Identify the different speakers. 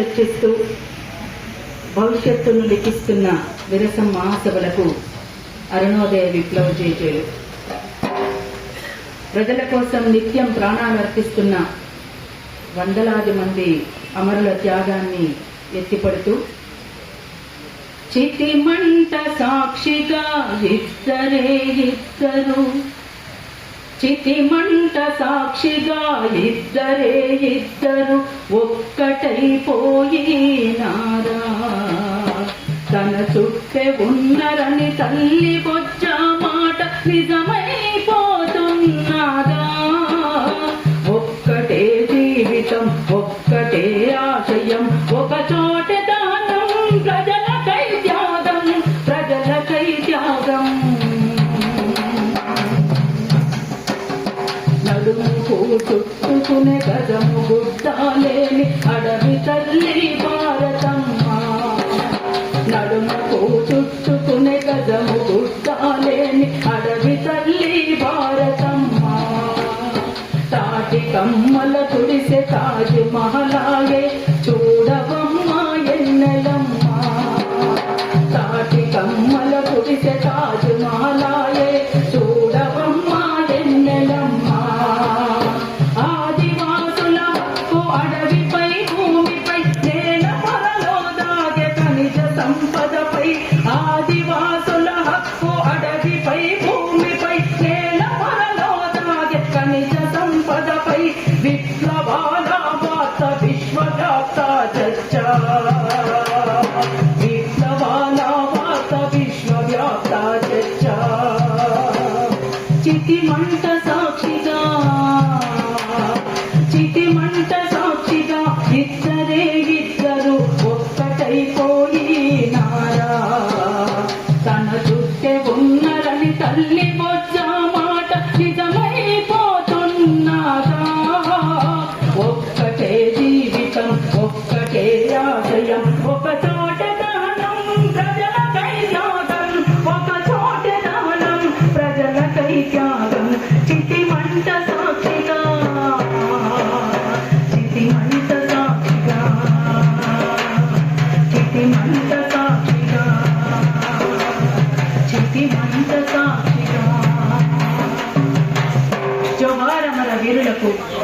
Speaker 1: చర్చిస్తూ భవిష్యత్తును లిఖిస్తున్న విరసం మహాసభలకు అరుణోదయ విప్లవ జేజేలు. ప్రజల కోసం నిత్యం ప్రాణాలు అర్పిస్తున్న వందలాది మంది అమరుల త్యాగాన్ని ఎత్తిపడుతూ చితిమంట సాక్షిగా ఇస్తరే ఇస్తరు చితిమంట సాక్షిగా ఇద్దరే ఇద్దరు ఒక్కటైపోయినారా తన చుట్టే ఉన్నరని తల్లి బొచ్చ మాట నిజమైపోతున్నారా? ఒక్కటే జీవితం ఒక్కటే ఆశయం ఒక చోటే నడుముకు చుట్టుకునే గజము గుడ్డాలేని అడవి తల్లి భారతమ్మ. నడుమకు చుట్టుకునే గజము గుడ్డాలేని అడవి తల్లి భారతమ్మ. తాటి కమ్మల తుడిసే తాజు మహలాగే చితి మంట సాక్షిగా చితి మంట సాక్షిగా ఇద్దరే ఇద్దరు ఒక్కటైపోయి నారా. తన చుట్టే ఉన్నరని తల్లి খুব